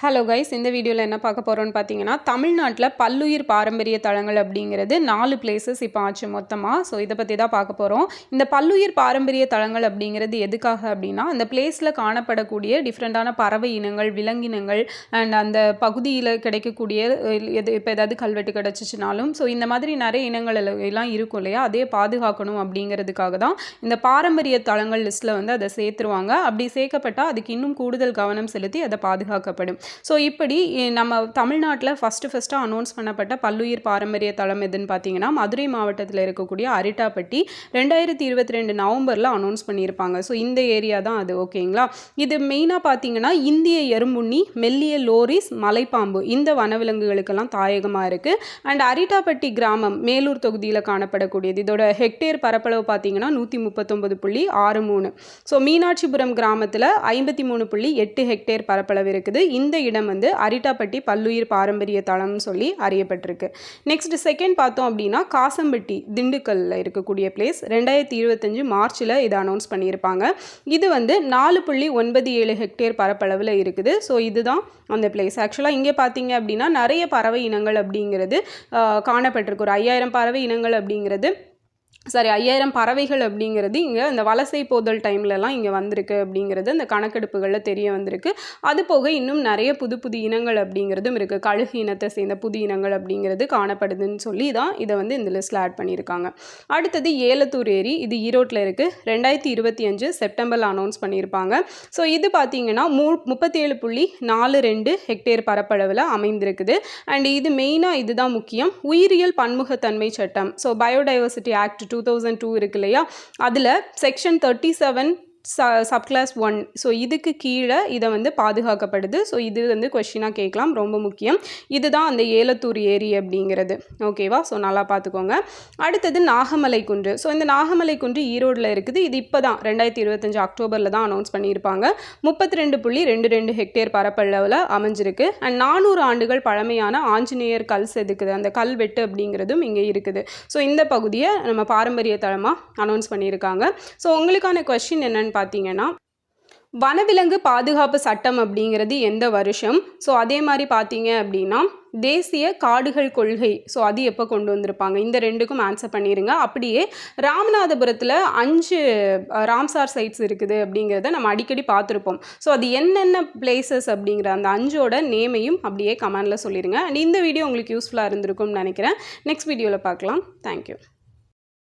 Hello guys இந்த வீடியோவில் என்ன பார்க்க போகிறோம்னு பார்த்தீங்கன்னா தமிழ்நாட்டில் பல்லுயிர் பாரம்பரிய தளங்கள் அப்படிங்கிறது நாலு பிளேசஸ் இப்போ ஆச்சு மொத்தமாக ஸோ இதை பற்றி தான் பார்க்க போகிறோம் இந்த பல்லுயிர் பாரம்பரிய தளங்கள் அப்படிங்கிறது எதுக்காக அப்படின்னா அந்த பிளேஸில் காணப்படக்கூடிய டிஃப்ரெண்ட்டான பறவை இனங்கள் விலங்கினங்கள் அண்ட் அந்த பகுதியில் கிடைக்கக்கூடிய எது இப்போ ஏதாவது கல்வெட்டு கிடச்சிச்சினாலும் ஸோ இந்த மாதிரி நிறைய இனங்கள் எல்லாம் இருக்கும் இல்லையா? அதே பாதுகாக்கணும் அப்படிங்கிறதுக்காக தான் இந்த பாரம்பரிய தளங்கள் லிஸ்ட்டில் வந்து அதை சேர்த்துருவாங்க. அப்படி சேர்க்கப்பட்டால் அதுக்கு இன்னும் கூடுதல் கவனம் செலுத்தி அதை பாதுகாக்கப்படும். ஸோ இப்படி நம்ம தமிழ்நாட்டில் ஃபஸ்ட்டு ஃபஸ்ட்டாக அனௌன்ஸ் பண்ணப்பட்ட பல்லுயிர் பாரம்பரிய தளம் எதுன்னு பார்த்தீங்கன்னா மதுரை மாவட்டத்தில் இருக்கக்கூடிய அரிட்டாப்பட்டி ரெண்டாயிரத்தி இருபத்தி ரெண்டு நவம்பரில் அனௌன்ஸ் பண்ணியிருப்பாங்க ஸோ இந்த ஏரியா தான் அது ஓகேங்களா இது மெயினாக பார்த்தீங்கன்னா இந்திய எறும்புண்ணி மெல்லிய லோரிஸ் மலைப்பாம்பு இந்த வனவிலங்குகளுக்கெல்லாம் தாயகமாக இருக்குது அண்ட் அரிட்டாப்பட்டி கிராமம் மேலூர் தொகுதியில் காணப்படக்கூடியது. இதோட ஹெக்டேர் பரப்பளவு பார்த்தீங்கன்னா நூற்றி முப்பத்தொம்பது புள்ளி ஆறு மூணு. ஸோ மீனாட்சிபுரம் கிராமத்தில் ஐம்பத்தி மூணு புள்ளி எட்டு ஹெக்டேர் பரப்பளவு இருக்குது. இந்த இடம் வந்து அரிட்டாப்பட்டி பல்லுயிர் பாரம்பரிய தளம்னு சொல்லி அறியப்பட்டிருக்கு. நெக்ஸ்ட் செகண்ட் பார்த்தோம் அப்படின்னா காசம்பட்டி திண்டுக்கல்லில் இருக்கக்கூடிய பிளேஸ் ரெண்டாயிரத்தி இருபத்தஞ்சு மார்ச்சில் இதை அனௌன்ஸ் பண்ணியிருப்பாங்க. இது வந்து நாலு புள்ளி ஒன்பது ஏழு ஹெக்டேர் பரப்பளவில் இருக்குது. ஸோ இதுதான் அந்த பிளேஸ் ஆக்சுவலாக இங்கே பார்த்தீங்க அப்படின்னா நிறைய பறவை இனங்கள் அப்படிங்கிறது காணப்பட்டிருக்கு. ஒரு ஐயாயிரம் பறவை இனங்கள் அப்படிங்கிறது சாரி ஐயாயிரம் பறவைகள் அப்படிங்கிறது இங்கே இந்த வலசை போதல் டைம்லலாம் இங்கே வந்திருக்கு அப்படிங்கிறது இந்த கணக்கெடுப்புகளில் தெரிய வந்திருக்கு. அது போக இன்னும் நிறைய புது புது இனங்கள் அப்படிங்கிறதும் இருக்குது கழுகு இனத்தை சேர்ந்த புது இனங்கள் அப்படிங்கிறது காணப்படுதுன்னு சொல்லி தான் இதை வந்து இந்த லிஸ்ட்டில் ஆட் பண்ணியிருக்காங்க. அடுத்தது ஏலத்தூர் ஏரி இது ஈரோட்டில் இருக்குது ரெண்டாயிரத்தி இருபத்தி அஞ்சு செப்டம்பரில் அனௌன்ஸ் பண்ணியிருப்பாங்க. ஸோ இது பார்த்தீங்கன்னா மூ முப்பத்தேழு புள்ளி நாலு ரெண்டு ஹெக்டேர் பரப்பளவில் அமைந்திருக்குது. அண்ட் இது மெயினாக இதுதான் முக்கியம். உயிரியல் பன்முகத்தன்மை சட்டம். So biodiversity act two two thousand two இருக்கு இல்லையா? அதில் செக்ஷன் தேர்ட்டி செவன் ச சப்கிளாஸ் ஒன் ஸோ இதுக்கு கீழே இதை வந்து பாதுகாக்கப்படுது. ஸோ இது வந்து கொஷினாக கேட்கலாம். ரொம்ப முக்கியம். இதுதான் அந்த ஏலத்தூர் ஏரி அப்படிங்கிறது. ஓகேவா ஸோ நல்லா பார்த்துக்கோங்க. அடுத்தது நாகமலை குன்று. ஸோ இந்த நாகமலை குன்று ஈரோடில் இருக்குது. இது இப்போ தான் ரெண்டாயிரத்தி இருபத்தஞ்சு அக்டோபரில் தான் அனௌன்ஸ் பண்ணியிருப்பாங்க. முப்பத்தி ரெண்டு புள்ளி ரெண்டு ரெண்டு ஹெக்டேர் பரப்பளவில் அமைஞ்சிருக்கு. அண்ட் நானூறு ஆண்டுகள் பழமையான ஆஞ்சநேயர் கல் செதுக்குது. அந்த கல்வெட்டு அப்படிங்கிறதும் இங்கே இருக்குது. ஸோ இந்த பகுதியை நம்ம பாரம்பரிய தளமாக அனௌன்ஸ் பண்ணியிருக்காங்க. ஸோ உங்களுக்கான கொஷின் என்னென்னு பார்த்தீங்கன்னா வனவிலங்கு பாதுகாப்பு சட்டம் அப்படிங்கிறது எந்த வருஷம்? ஸோ அதே மாதிரி பார்த்தீங்க அப்படின்னா தேசிய காடுகள் கொள்கை. ஸோ அது எப்போ கொண்டு வந்திருப்பாங்க? இந்த ரெண்டுக்கும் ஆன்சர் பண்ணிடுங்க அப்படியே ராமநாதபுரத்தில் அஞ்சு ராம்சார் சைட்ஸ் இருக்குது அப்படிங்கிறத நம்ம அடிக்கடி பார்த்துருப்போம். ஸோ அது என்னென்ன பிளேசஸ் அப்படிங்கிற அந்த அஞ்சோட நேமையும் அப்படியே கமெண்டில் சொல்லிடுங்க அண்ட் இந்த வீடியோ உங்களுக்கு யூஸ்ஃபுல்லாக இருந்திருக்கும்னு நினைக்கிறேன். நெக்ஸ்ட் வீடியோவில் பார்க்கலாம். தேங்க்யூ